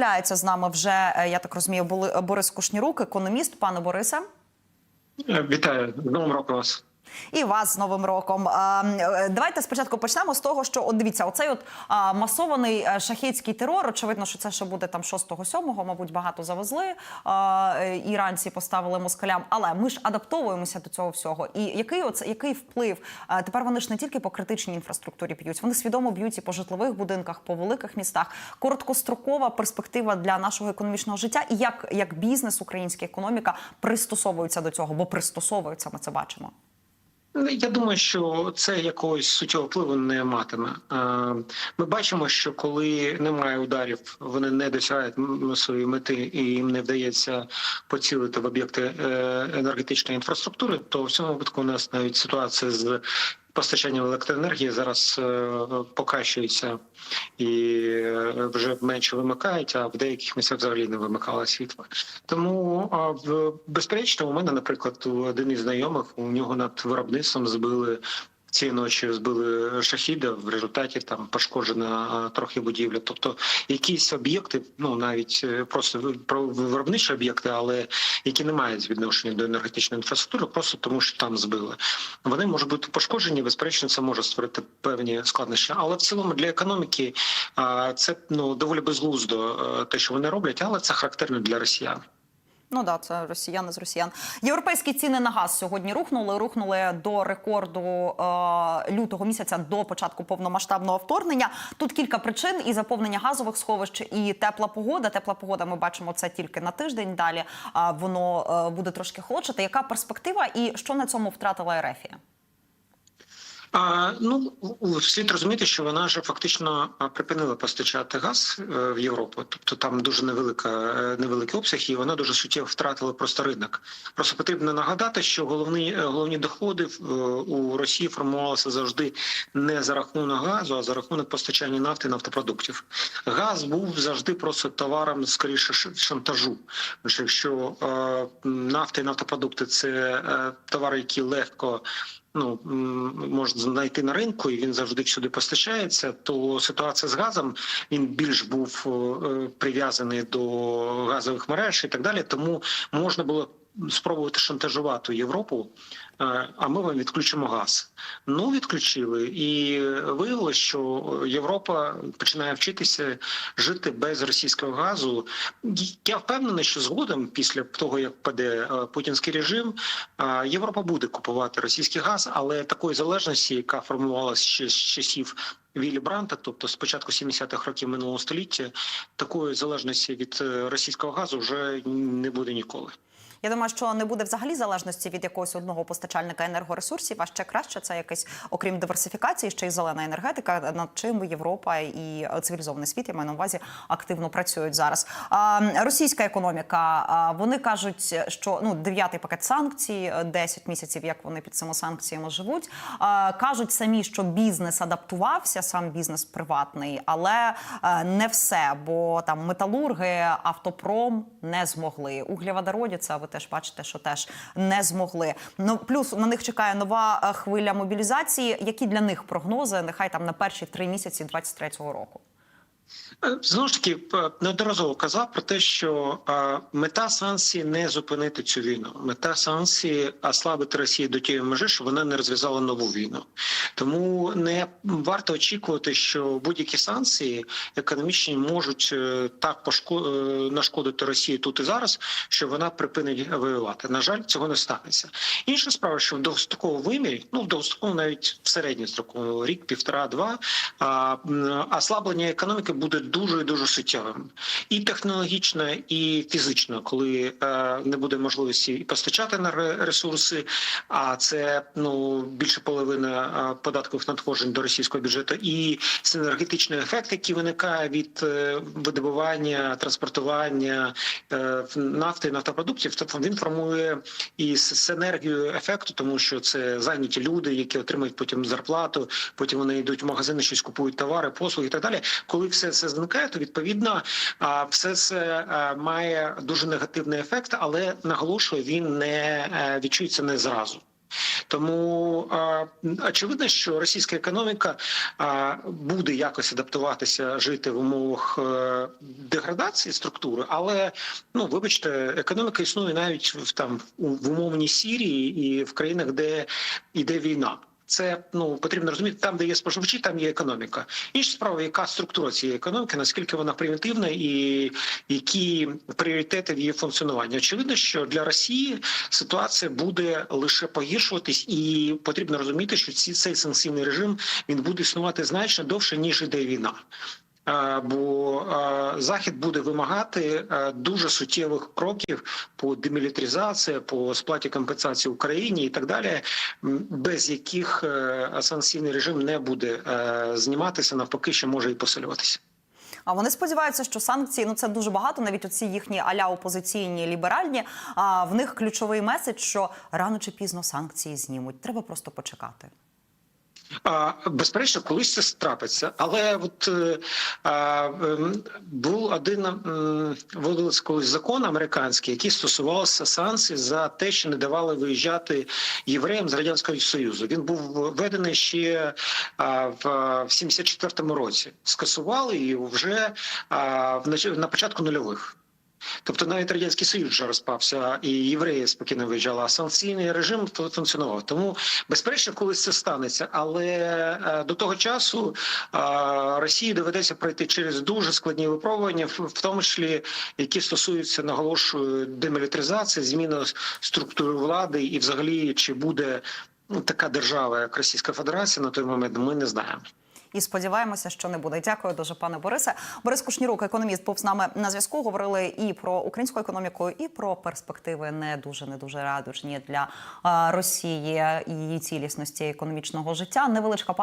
З'являється з нами вже, е, я так розумію, Борис Кушнірук, економіст. Пане Борисе. Е, Вітаю з Новим роком вас. І вас з новим роком. Е, Давайте спочатку почнемо з того, що от дивіться, оцей от масований е, шахетський терор. Очевидно, що це ще буде там 6-7, мабуть, багато завезли. Е, іранці поставили москалям. Але ми ж адаптовуємося до цього всього. І який оце який вплив? Тепер вони ж не тільки по критичній інфраструктурі б'ють, вони свідомо б'ють і по житлових будинках, по великих містах. Короткострокова перспектива для нашого економічного життя, і як, як бізнес, українська економіка пристосовуються до цього, бо пристосовуються, ми це бачимо. Ну, Я думаю, що це якогось суттєвого впливу не матиме. Ми бачимо, що коли немає ударів, вони не досягають своєї мети і їм не вдається поцілити в об'єкти е, енергетичної інфраструктури. То в цьому випадку у нас навіть ситуація з постачанням електроенергії зараз е, покращується і е, вже менше вимикають, а в деяких місцях взагалі не вимикала світло. Тому безперечно, у мене, наприклад, у один із знайомих у нього над виробництвом збили. Цієї ночі збили шахіда, в результаті там пошкоджена трохи будівля. Тобто якісь об'єкти, ну навіть е, просто про виробничі об'єкти, але які не мають відношення до енергетичної інфраструктури, просто тому що там збили. Вони можуть бути пошкоджені. Безперечно, це може створити певні складнощі. Але в цілому для економіки це ну доволі безглуздо е, те, що вони роблять, але це характерно для росіян. Ну да, це росіяни з росіян. Європейські ціни на газ сьогодні рухнули. Рухнули до рекорду е, лютого місяця до початку повномасштабного вторгнення. Тут кілька причин: і заповнення газових сховищ, і тепла погода. Тепла погода. Ми бачимо це тільки на тиждень. Далі е, воно е, буде трошки холодшати. Яка перспектива, і що на цьому втратила Ерефія? Ну слід розуміти, що вона вже фактично припинила постачати газ е, в Європу. Тобто там дуже невелика е, невеликий обсяг, і вона дуже суттєво втратила просто ринок. Просто потрібно нагадати, що головні е, головні доходи у Росії формувалися завжди не за рахунок газу, а за рахунок постачання нафти і нафтопродуктів. Газ був завжди просто товаром скоріше шантажу. Якщо нафта і нафтопродукти це товари, які легко ну можна знайти на ринку, і він завжди сюди постачається. То ситуація з газом він більш був е, прив'язаний до газових мереж і так далі. Тому можна було спробувати шантажувати Європу. е, А ми вам відключимо газ. Ну відключили, і виявилося, що Європа починає вчитися жити без російського газу. Я впевнений, що згодом, після того як паде е, путінський режим, е, Європа буде купувати російський газ, але такої залежності, яка формувалася ще з часів Віллі Бранта, тобто з початку 70-х років минулого століття, такої залежності від російського газу вже не буде ніколи. Я думаю, що не буде взагалі залежності від якогось одного постачальника енергоресурсів. А ще краще це якесь, окрім диверсифікації, ще й зелена енергетика, над чим Європа і цивілізований світ, я маю на увазі, активно працюють зараз. Російська економіка. Вони кажуть, що ну дев'ятий пакет санкцій, 10 місяців, як вони під цими санкціями живуть. Кажуть самі, що бізнес адаптувався, сам бізнес приватний, але е, не все, бо там металурги, автопром не змогли. Углєводородиця, ви теж бачите, що теж не змогли. Ну плюс на них чекає нова е, хвиля мобілізації. Які для них прогнози? Нехай там на перші три місяці 23-го року. Е, Знову ж таки, неодноразово казав про те, що е, мета санкцій не зупинити цю війну. Мета санкцій ослабити Росію до тієї межі, що вона не розв'язала нову війну. Тому не варто очікувати, що будь-які санкції економічні можуть е, так е, нашкодити Росії тут і зараз, що вона припинить воювати. На жаль, цього не станеться. Інша справа, що в довгостроковому вимірі, ну в довгостроковому навіть в середньостроковому рік, півтора-два, а, ослаблення економіки буде дуже дуже суттєвим і технологічно, і фізично, коли е, не буде можливості постачати енергоресурси, а це ну більше половини е, податкових надходжень до російського бюджету, і синергетичний ефект, який виникає від е, видобування, транспортування е, нафти нафтопродуктів, тобто він формує і синергію ефекту, тому що це зайняті люди, які отримують потім зарплату, потім вони йдуть в магазини, щось купують товари, послуги і так далі. Коли все це зникає, то відповідно все це має дуже негативний ефект, але наголошую, він не е, відчується не зразу. Тому а, очевидно, що російська економіка а, буде якось адаптуватися жити в умовах е, деградації структури, але ну вибачте, економіка існує навіть в там в умовній Сірії і в країнах, де йде війна. Це ну потрібно розуміти, там, де є споживачі, там є економіка. Інша справа, яка структура цієї економіки, наскільки вона примітивна, і які пріоритети в її функціонуванні. Очевидно, що для Росії ситуація буде лише погіршуватись, і потрібно розуміти, що ці цей санкційний режим він буде існувати значно довше ніж іде війна. Е, Бо е, захід буде вимагати е, дуже суттєвих кроків по демілітаризації, по сплаті компенсації Україні і так далі, без яких санкційний режим не буде зніматися, навпаки, що може і посилюватися. А вони сподіваються, що санкції ну це дуже багато. Навіть оці їхні аля опозиційні ліберальні. А в них ключовий меседж, що рано чи пізно санкції знімуть. Треба просто почекати. Безперечно, колись це трапиться, але от е, а, ем, був один вводилось колись закон американський, який стосувався санкцій за те, що не давали виїжджати євреям з радянського союзу. Він був введений ще а, в, в 74-му році. Скасували і вже а, на початку нульових. Тобто навіть радянський союз вже розпався, і євреї спокійно виїжджали, а санкційний режим фу- функціонував. Тому безперечно, колись це станеться, але е, до того часу е, Росії доведеться пройти через дуже складні випробування, в в тому числі які стосуються наголошую демілітаризації, зміни структури влади, і взагалі чи буде ну, така держава, як Російська Федерація на той момент, ми не знаємо. І сподіваємося, що не буде. Дякую дуже, пане Борисе. Борис Кушнірук, економіст, був з нами на зв'язку. Говорили і про українську економіку, і про перспективи не дуже не дуже радужні для Росії і її цілісності економічного життя. Невеличка